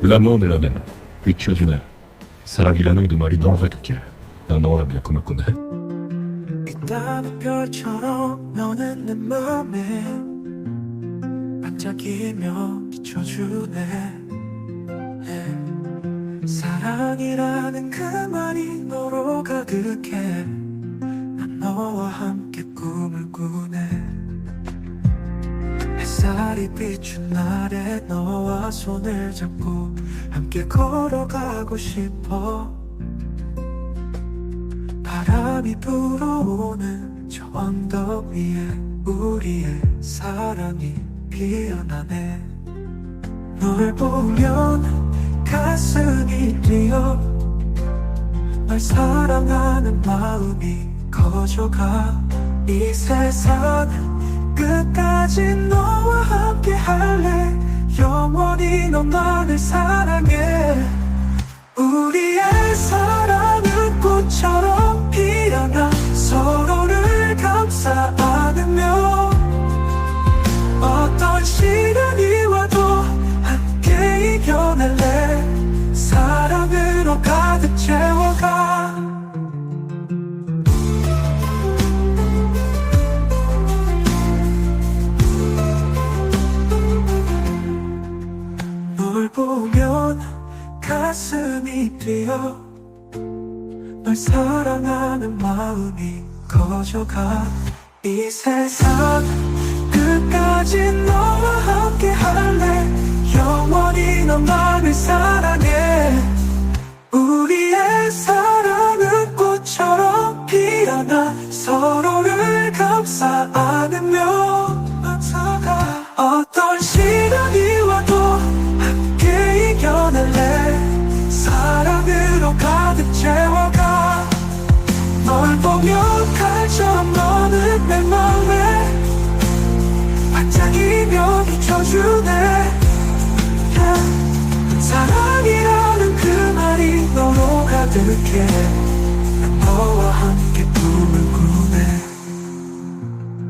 De la même. 비춰주네. 사랑이라는 그 말이 너무 어떻게 난 너와 bien connais. 있다는 별처럼 너는 내 맘에 반짝이며 비춰주네 예. 사랑이라는 그 말이 너로 가득해 난 너와 함께 햇살이 비춘 날에 너와 손을 잡고 함께 걸어가고 싶어. 바람이 불어오는 저 언덕 위에 우리의 사랑이 피어나네. 널 보면 가슴이 뛰어 널 사랑하는 마음이 커져가 이 세상 끝까지 너와 함께 할래. 영원히 너만을 사랑해. 우리 가슴이 뛰어 널 사랑하는 마음이 커져가. 이 세상 끝까지 너와 함께 할래. 영원히 너만을 사랑해 난 너와 함께 꿈을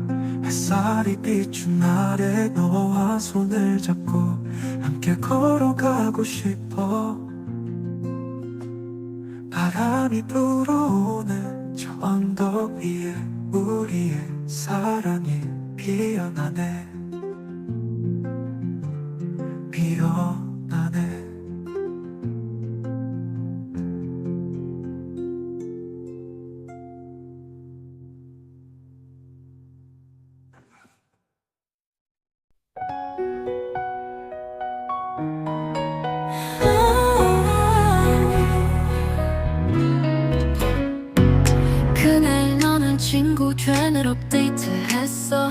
꾸네. 햇살이 비춘 날에 너와 손을 잡고 함께 걸어가고 싶어. 바람이 불어오는 저 언덕 위에 우리의 사랑이 피어나네 업데이트했어.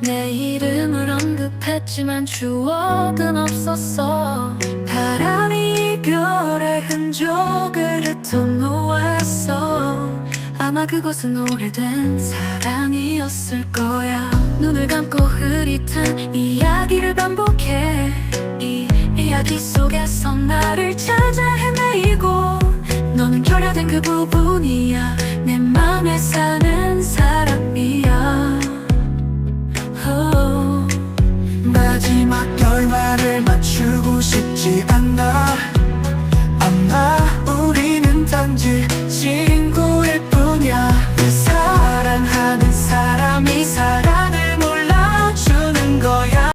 내 이름을 언급했지만 추억은 없었어. 바람이 이별의 흔적을 흩어놓았어. 아마 그것은 오래된 사랑이었을 거야. 눈을 감고 흐릿한 이야기를 반복해. 이 이야기 속에서 나를 찾아 헤매이고. 너는 결여된 그 부분이야. 내 맘에 사는 마지막 결말을 맞추고 싶지 않나 않나.